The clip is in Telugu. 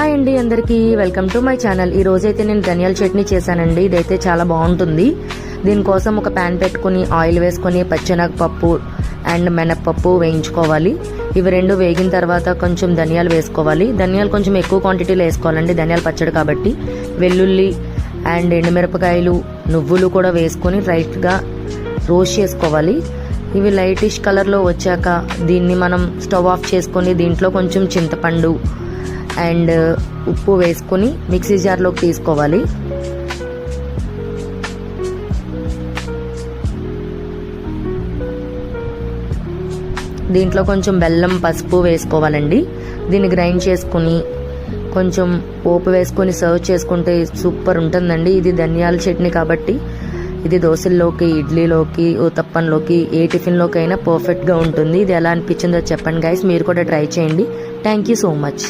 హాయ్ అండి అందరికీ. Welcome to my channel. ఈ రోజైతే నేను ధనియాల చట్నీ చేశానండి. ఇదైతే చాలా బాగుంటుంది. దీనికోసం ఒక ప్యాన్ పెట్టుకుని ఆయిల్ వేసుకొని పచ్చెనగపప్పు అండ్ మినప్పప్పు వేయించుకోవాలి. ఇవి రెండు వేగిన తర్వాత కొంచెం ధనియాలు వేసుకోవాలి. ధనియాలు కొంచెం ఎక్కువ క్వాంటిటీలో వేసుకోవాలండి. ధనియాలు పచ్చడి కాబట్టి. వెల్లుల్లి అండ్ ఎండుమిరపకాయలు నువ్వులు కూడా వేసుకొని రైట్గా రోస్ట్ చేసుకోవాలి. ఇవి లైటిష్ కలర్లో వచ్చాక దీన్ని మనం స్టవ్ ఆఫ్ చేసుకొని దీంట్లో కొంచెం చింతపండు అండ్ ఉప్పు వేసుకొని మిక్సీ జార్లోకి తీసుకోవాలి. దీంట్లో కొంచెం బెల్లం పసుపు వేసుకోవాలండి. దీన్ని గ్రైండ్ చేసుకుని కొంచెం పోపు వేసుకొని సర్వ్ చేసుకుంటే సూపర్ ఉంటుందండి. ఇది ధనియాల చట్నీ కాబట్టి ఇది దోశల్లోకి ఇడ్లీలోకి ఉతప్పంలోకి ఏ టిఫిన్లోకి అయినా పర్ఫెక్ట్గా ఉంటుంది. ఇది ఎలా అనిపించిందో చెప్పండి గైస్ మీరు కూడా ట్రై చేయండి. Thank you so much